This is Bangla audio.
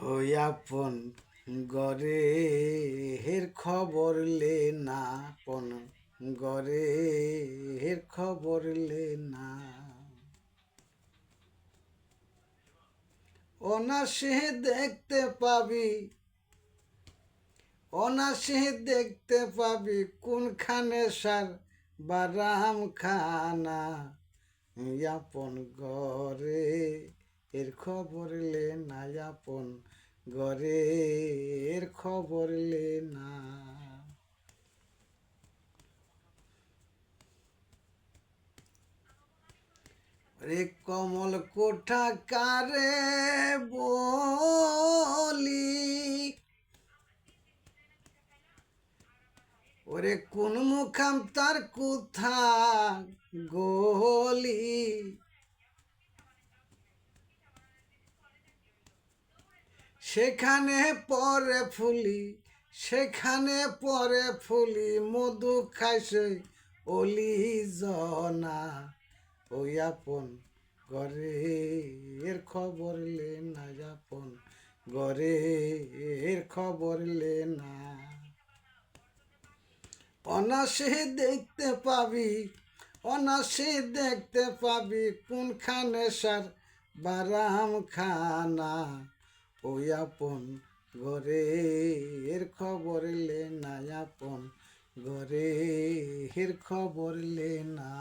হই আপন গরে হের খবর লে না পন গরে হের খবর লে না। অনাসে দেখতে পাবি, অনাসে দেখতে পাবি কোনখানে সার বারাম খানা ইয়াপন গরে এর খবর লে না আপন গরে, এর খবর লে না। রে কমল কোঠা কারে বলি। ওরে কোন মুখাম তার কোথা গলি। সেখানে পরে ফুলি, সেখানে পরে ফুলি, মধু খাইছে অলি জনা। ওই আপন ঘরে এর খবর লে না আপন ঘরে এর খবর লে না। অনাসে দেখতে পাবি, অনাসে দেখতে পাবি, কোনখানে সার বারাম খানা ওই আপন ঘরে এর খবর লে না আপন ঘরে এর খবর লে না।